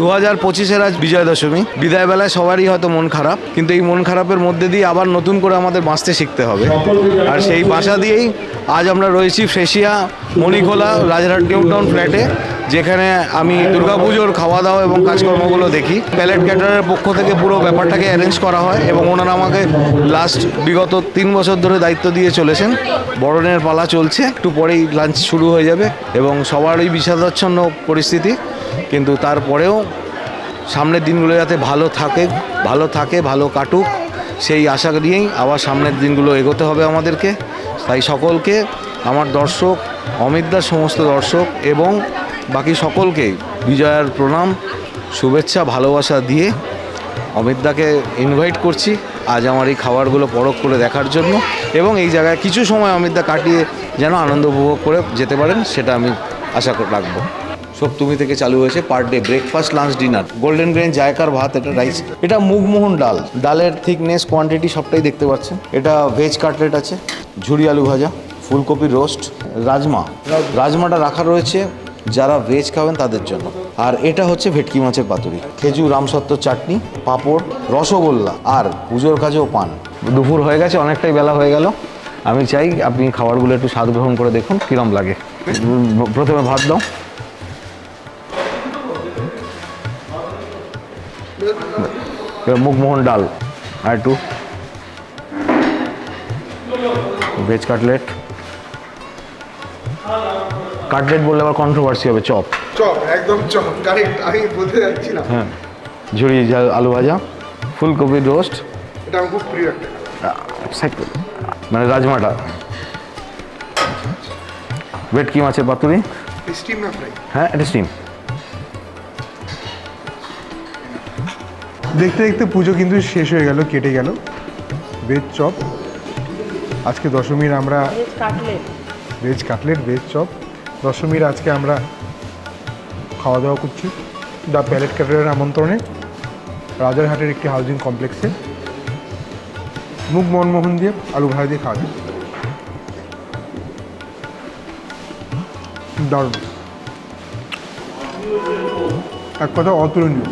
দু হাজার পঁচিশের আজ বিজয় দশমী বিদায় বেলায় সবারই হয়তো মন খারাপ, কিন্তু এই মন খারাপের মধ্যে দিয়ে আবার নতুন করে আমাদের বাঁচতে শিখতে হবে। আর সেই বাসা দিয়েই আজ আমরা রয়েছি Freshia, Manikhola Rajarhat New Town ফ্ল্যাটে। যেখানে আমি দুর্গাপুজোর খাওয়া দাওয়া এবং কাজকর্মগুলো দেখি। প্যালেট ক্যাটারের পক্ষ থেকে পুরো ব্যাপারটাকে অ্যারেঞ্জ করা হয় এবং ওনারা আমাকে লাস্ট বিগত তিন বছর ধরে দায়িত্ব দিয়ে চলেছেন। বরণের পালা চলছে, একটু পরেই লাঞ্চ শুরু হয়ে যাবে এবং সবারই বিষাদাচ্ছন্ন পরিস্থিতি। কিন্তু তারপরেও সামনের দিনগুলো যাতে ভালো থাকে ভালো থাকে, ভালো কাটুক, সেই আশা নিয়েই আবার সামনের দিনগুলো এগোতে হবে আমাদেরকে। তাই সকলকে, আমার দর্শক, অমিতদার সমস্ত দর্শক এবং বাকি সকলকে বিজয়ার প্রণাম, শুভেচ্ছা, ভালোবাসা দিয়ে অমিতদাকে ইনভাইট করছি আজ আমার এই খাবারগুলো পরখ করে দেখার জন্য এবং এই জায়গায় কিছু সময় অমিতদা কাটিয়ে যেন আনন্দ উপভোগ করে যেতে পারেন, সেটা আমি আশা রাখব। সপ্তমী থেকে চালু হয়েছে per day breakfast, lunch, dinner. Golden grain Jayakar ভাত, এটা রাইস এটা মুগমোহন ডাল। ডালের থিকনেস কোয়ান্টিটি সবটাই দেখতে পাচ্ছেন। এটা ভেজ কাটলেট আছে ঝুড়ি আলু ভাজা, ফুলকপির রোস্ট রাজমা। রাজমাটা রাখা রয়েছে যারা ভেজ খাবেন তাদের জন্য। আর এটা হচ্ছে ভেটকি মাছের পাতুরি। খেজুর, রামসত্ত্ব, চাটনি, পাঁপড়, রসগোল্লা আর পুজোর কাজেও পান। দুপুর হয়ে গেছে, অনেকটাই বেলা হয়ে গেল। আমি চাই আপনি খাবারগুলো একটু স্বাদ গ্রহণ করে দেখুন, কিরম লাগে। প্রথমে ভাত দাও। এবার মুগমোহন ডাল, আর একটু। ভেজ কাটলেট কাটলেট বললে আবার কন্ট্রোভার্সি হবে চপ। চপ একদম চপ কারেক্ট আমি বলতে যাচ্ছি না হ্যাঁ ঝুড়ি ঝাল আলু ভাজা ফুলকপির রোস্ট এটা আমার খুব প্রিয় একটা সাইড মানে রাজমাটা। ভেটকি মাছের পাতুরি স্টিম না ফ্রাই হ্যাঁ এটা স্টিম দেখতে দেখতে পুজো কিন্তু শেষ হয়ে গেল কেটে গেল। Veg chop. আজকে দশমীর আমরা cutlet veg cutlet veg chop. দশমীর আজকে আমরা খাওয়া দাওয়া করছি। দ্য প্যালেট ক্যাটারের আমন্ত্রণে। রাজারহাটের একটি হাউজিং কমপ্লেক্সে। মুখ মনমোহন দিয়ে আলু ভাজা দিয়ে খাওয়া দারুণ। এক কথা অতুলনীয়।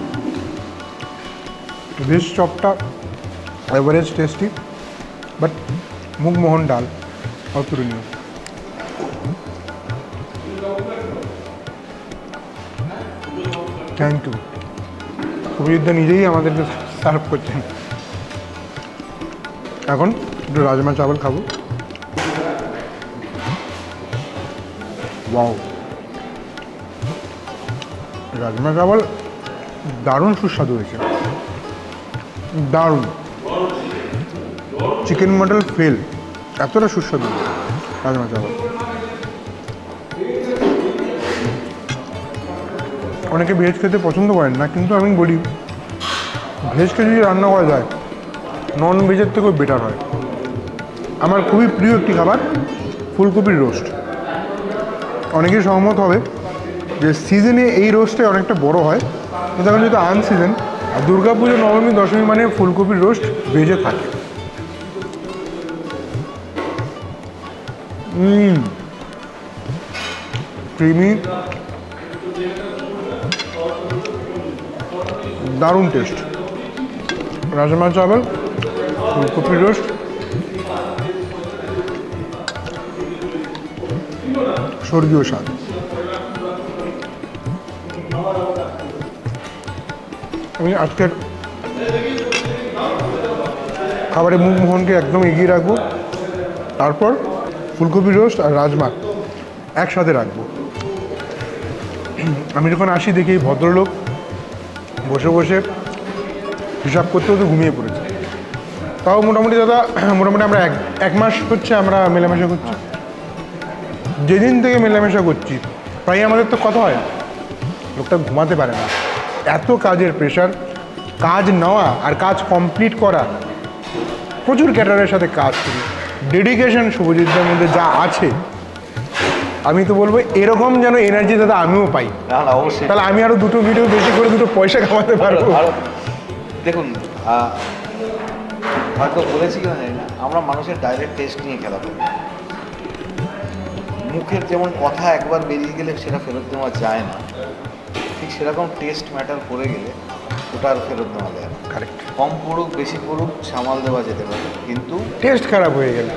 ভেজ চপটা অ্যাভারেজ টেস্টি বাট মুগমোহন ডাল অতুলনীয়। থ্যাংক ইউ সুবিদ্যা নিজেই আমাদেরকে সার্ভ করছেন। এখন একটু রাজমা চাবল খাব। ওয়াও রাজমা চাবল দারুণ সুস্বাদু হয়েছে। দারুণ। চিকেন মটল ফেল এতটা সুস্বাদু রাজমা চাবল অনেকে ভেজ খেতে পছন্দ করেন না, কিন্তু আমি বলি ভেজকে যদি রান্না করা যায় নন ভেজের থেকেও বেটার হয়। আমার খুবই প্রিয় একটি খাবার, ফুলকপির রোস্ট অনেকেই সহমত হবে যে সিজনে এই রোস্টটা অনেকটা বড় হয়, কিন্তু এখন যেহেতু আন সিজন আর দুর্গাপুজো, নবমী, দশমী মানে ফুলকপির রোস্ট ভেজে থাকে। ক্রিমি দারুণ টেস্ট রাজমা চাवल ফুলকপির রোস্ট স্বর্গীয় স্বাদ। আমি আজকের খাবারে মুখমোহনকে একদম এগিয়ে রাখব। তারপর ফুলকপি রোস্ট আর রাজমা একসাথে রাখব। আমি যখন আসি দেখি ভদ্রলোক বসে বসে হিসাব করতে করতে ঘুমিয়ে পড়েছে। তাও মোটামুটি দাদা, মোটামুটি আমরা এক এক মাস হচ্ছে আমরা মেলামেশা করছি। যেদিন থেকে মেলামেশা করছি, প্রায় আমাদের তো কথা হয়, লোকটা ঘুমাতে পারে না। এত কাজের প্রেশার কাজ নেওয়া আর কাজ কমপ্লিট করা, প্রচুর ক্যাটারের সাথে কাজ করি। ডেডিকেশন শুভজিৎদের মধ্যে যা আছে আমি তো বলব এরকম যেন এনার্জি দাদা আমিও পাই। না না অবশ্যই। তাহলে আমি আরও দুটো ভিডিও বেশি করে দুটো পয়সা কামাতে পারব। দেখুন হয়তো বলেছি কিনা জানি না আমরা মানুষের ডাইরেক্ট টেস্ট নিয়ে খেলা করি। মুখের যেমন কথা একবার বেরিয়ে গেলে সেটা ফেরত দেওয়া যায় না। ঠিক ঠিক সেরকম টেস্ট ম্যাটার করে গেলে ওটা আর ফেরত দেওয়া যায় না। কারেক্ট কম পড়ুক বেশি পড়ুক সামাল দেওয়া যেতে পারে। কিন্তু টেস্ট খারাপ হয়ে গেল।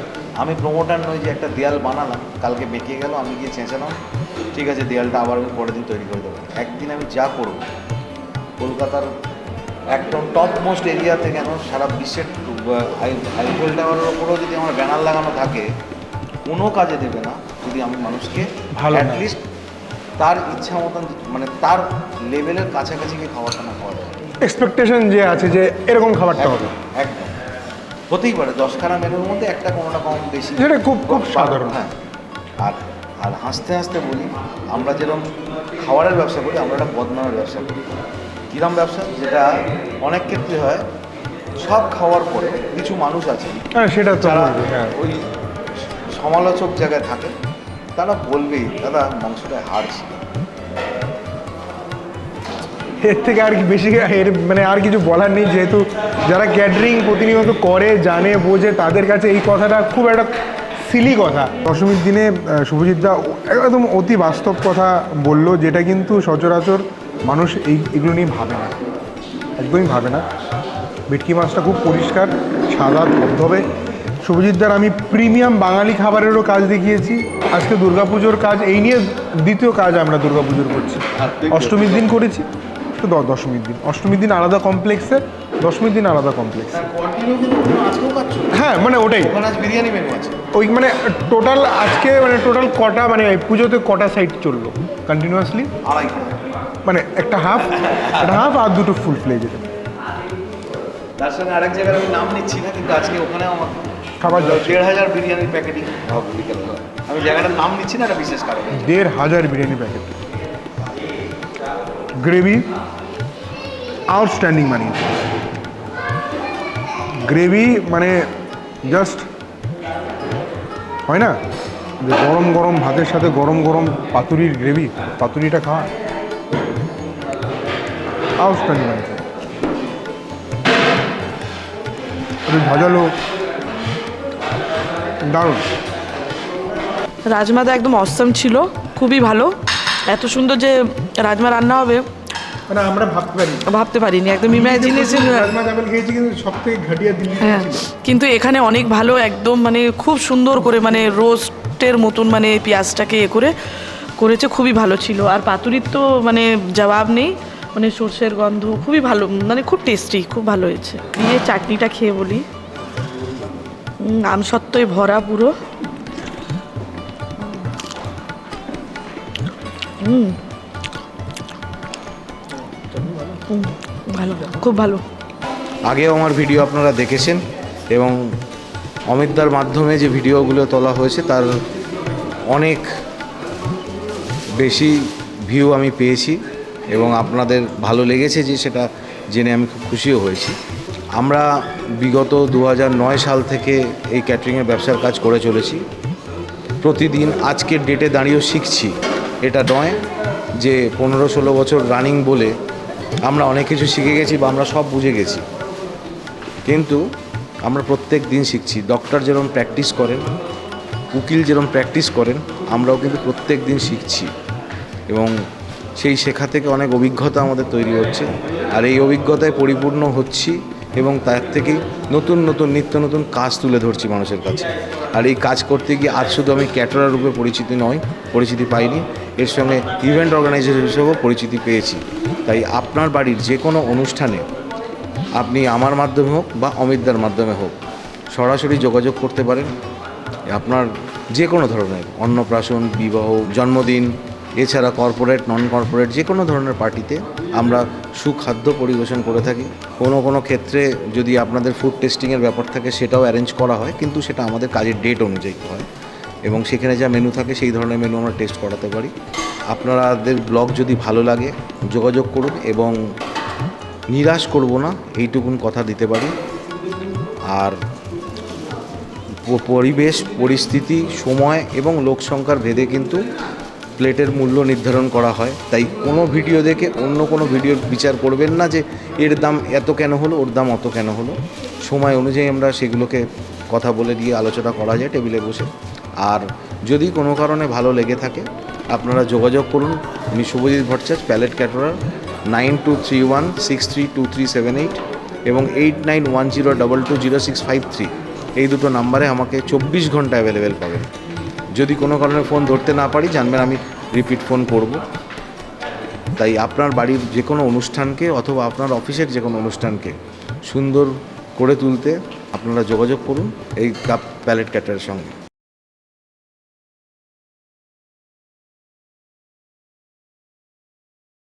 আমি প্রমোটার নই যে একটা দেয়াল বানালাম কালকে বেঁকে গেল আমি গিয়ে চেঁচালাম ঠিক আছে দেয়ালটা আবার আমি পরের দিন তৈরি করে দেবো। একদিন আমি যা করব কলকাতার একদম টপ মোস্ট এরিয়াতে কেন সারা বিশ্বের আইফেল টাওয়ারের ওপরেও যদি আমার ব্যানার লাগানো থাকে কোনো কাজে দেবে না যদি আমি মানুষকে অ্যাটলিস্ট তার ইচ্ছা মতন মানে তার লেভেলের কাছাকাছি গিয়ে খাবারটা না খাওয়া যায়। এক্সপেকটেশন যে আছে যে এরকম খাবারটা হবে। একদম হতেই পারে দশখানা মেনুর মধ্যে একটা কোনোটা কম বেশি। যেটা খুব- খুব সাধারণ। হ্যাঁ আর আর হাসতে হাসতে বলি আমরা যেরকম খাবারের ব্যবসা করি আমরা একটা বদনামের ব্যবসা করি। কিরম ব্যবসা? যেটা অনেক ক্ষেত্রে হয় সব খাওয়ার পরে কিছু মানুষ আছে হ্যাঁ সেটা তো যারা হ্যাঁ। ওই সমালোচক জায়গায় থাকে তারা বলবেই দাদা মাংসটা হাড় ছিল। এর থেকে আর কি বেশি এর মানে আর কিছু বলার নেই যেহেতু যারা ক্যাটারিং প্রতিনিয়ত করে জানে বোঝে তাদের কাছে এই কথাটা খুব একটা সিলি কথা। দশমীর দিনে আহ, শুভজিৎ দা একদম অতি বাস্তব কথা বলল যেটা কিন্তু সচরাচর মানুষ এই এগুলো নিয়ে ভাবে না। একদমই ভাবে না। ভেটকি মাছটা খুব পরিষ্কার সাদা ধবধবে। শুভজিৎদার আমি প্রিমিয়াম বাঙালি খাবারেরও কাজ দেখিয়েছি। আজকে দুর্গাপুজোর কাজ এই নিয়ে দ্বিতীয় কাজ আমরা দুর্গাপুজোর করছি। অষ্টমীর দিন করেছি। তো দ- দশমীর দিন। অষ্টমীর দিন আলাদা কমপ্লেক্সে দশমীর দিন আলাদা কমপ্লেক্স কাজ চলছে হ্যাঁ মানে ওটাই। বিরিয়ানি মেনু আছে। ওই মানে টোটাল আজকে মানে টোটাল কটা মানে পুজোতে কটা সাইড চলল? কন্টিনিউয়াসলি মানে একটা হাফ একটা হাফ আর দুটো ফুল ফ্লেজ তার সঙ্গে আরেক জায়গায় আমি নাম নিচ্ছি না কিন্তু আজকে ওখানে আমার খাবার দেড় হাজার বিরিয়ানির প্যাকেটিং আমি জায়গাটার নাম নিচ্ছি না একটা বিশেষ কারণে। দেড় হাজার বিরিয়ানি প্যাকেট গ্রেভি আউটস্ট্যান্ডিং বানিয়েছে গ্রেভি মানে জাস্ট হয় না? যে গরম গরম ভাতের সাথে গরম গরম পাতুরির গ্রেভি, পাতুরিটা খাওয়া আউটস্ট্যান্ডিং একটু ঝাঁঝালো। দারুণ। রাজমাটা একদম অসম ছিল, খুবই ভালো। এত সুন্দর যে রাজমা রান্না হবে। মানে আমরা ভাবতে পারি ভাবতে পারিনি একদম ইমাজিনেশন রাজমা চাवल খেয়েছি কিন্তু সব ঘাটিয়া দিল্লি হ্যাঁ কিন্তু এখানে অনেক ভালো একদম মানে খুব সুন্দর করে মানে রোস্টের মতন মানে পেঁয়াজটাকে এ করে করেছে খুবই ভালো ছিল। আর পাতুরির তো মানে জবাব নেই মানে সর্ষের গন্ধ খুবই ভালো মানে খুব টেস্টি খুব ভালো হয়েছে। দিয়ে চাটনিটা খেয়ে বলি। উম, আমসত্ত্বয় ভরা পুরো। হুম ভালো, খুব ভালো। আগেও আমার ভিডিও আপনারা দেখেছেন এবং অমিতদার মাধ্যমে যে ভিডিওগুলো তোলা হয়েছে তার অনেক বেশি ভিউ আমি পেয়েছি এবং আপনাদের ভালো লেগেছে যে সেটা জেনে আমি খুব খুশিও হয়েছি। আমরা বিগত দু সাল থেকে এই ক্যাটারিংয়ের ব্যবসার কাজ করে চলেছি। প্রতিদিন আজকের ডেটে দাঁড়িয়েও শিখছি। এটা নয় যে পনেরো ষোলো বছর রানিং বলে আমরা অনেক কিছু শিখে গেছি বা আমরা সব বুঝে গেছি। কিন্তু আমরা প্রত্যেক দিন শিখছি ডক্টর যেরকম প্র্যাকটিস করেন, উকিল যেরকম প্র্যাকটিস করেন, আমরাও কিন্তু প্রত্যেক দিন শিখছি। এবং সেই শেখা থেকে অনেক অভিজ্ঞতা আমাদের তৈরি হচ্ছে। আর এই অভিজ্ঞতায় পরিপূর্ণ হচ্ছি এবং তার থেকেই নতুন নতুন, নিত্য নতুন কাজ তুলে ধরছি মানুষের কাছে। আর এই কাজ করতে গিয়ে আজ শুধু আমি ক্যাটারার রূপে পরিচিতি নয়, পরিচিতি পাইনি, এর সঙ্গে ইভেন্ট অর্গানাইজার হিসেবেও পরিচিতি পেয়েছি। তাই আপনার বাড়ির যে কোনো অনুষ্ঠানে আপনি আমার মাধ্যমে হোক বা অমিতদার মাধ্যমে হোক, সরাসরি যোগাযোগ করতে পারেন। আপনার যে কোনো ধরনের অন্নপ্রাশন, বিবাহ, জন্মদিন, এছাড়া কর্পোরেট নন কর্পোরেট যে কোনো ধরনের পার্টিতে আমরা সুখাদ্য পরিবেশন করে থাকি। কোনো কোনো ক্ষেত্রে যদি আপনাদের ফুড টেস্টিংয়ের ব্যাপার থাকে, সেটাও অ্যারেঞ্জ করা হয়, কিন্তু সেটা আমাদের কাজের ডেট অনুযায়ী হয়। এবং সেখানে যা মেনু থাকে, সেই ধরনের মেনু আমরা টেস্ট করাতে পারি। আপনাদের ব্লগ যদি ভালো লাগে, যোগাযোগ করুন এবং নিরাশ করব না, এইটুকুন কথা দিতে পারি। আর পরিবেশ, পরিস্থিতি, সময় এবং লোক সংখ্যার ভেদে কিন্তু প্লেটের মূল্য নির্ধারণ করা হয়। তাই কোনো ভিডিও দেখে অন্য কোনো ভিডিওর বিচার করবেন না যে, এর দাম এত কেন হলো, ওর দাম অত কেন হলো। সময় অনুযায়ী আমরা সেগুলোকে কথা বলে দিয়ে আলোচনা করা যায় টেবিলে বসে। আর যদি কোনো কারণে ভালো লেগে থাকে আপনারা যোগাযোগ করুন। উনি Subhajit Bhattacharya, Palette caterer, nine two three one, six three two three seven eight এবং eight nine one zero double two zero six five three. এই দুটো নাম্বারে আমাকে চব্বিশ ঘণ্টা অ্যাভেলেবেল পাবেন। যদি কোনো কারণে ফোন ধরতে না পারি, জানবেন আমি রিপিট ফোন করব। তাই আপনার বাড়ির যে কোনো অনুষ্ঠানকে অথবা আপনার অফিসের যে কোনো অনুষ্ঠানকে সুন্দর করে তুলতে আপনারা যোগাযোগ করুন এই কাপ প্যালেট ক্যাটারের সঙ্গে।